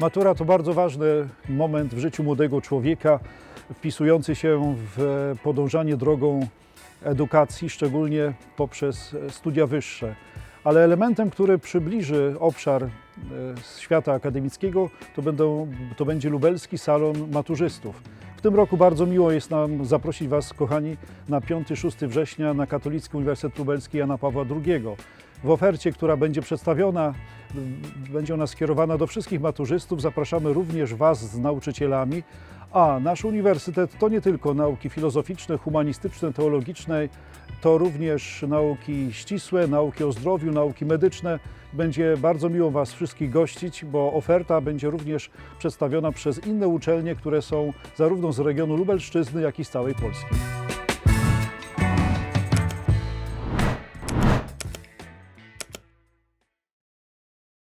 Matura to bardzo ważny moment w życiu młodego człowieka, wpisujący się w podążanie drogą edukacji, szczególnie poprzez studia wyższe. Ale elementem, który przybliży obszar e, świata akademickiego, to, będą, to będzie lubelski salon maturzystów. W tym roku bardzo miło jest nam zaprosić Was, kochani, na 5-6 września na Katolicki Uniwersytet Lubelski Jana Pawła II. W ofercie, która będzie przedstawiona, będzie ona skierowana do wszystkich maturzystów. Zapraszamy również Was z nauczycielami. A nasz uniwersytet to nie tylko nauki filozoficzne, humanistyczne, teologiczne, to również nauki ścisłe, nauki o zdrowiu, nauki medyczne. Będzie bardzo miło Was wszystkich gościć, bo oferta będzie również przedstawiona przez inne uczelnie, które są zarówno z regionu Lubelszczyzny, jak i z całej Polski.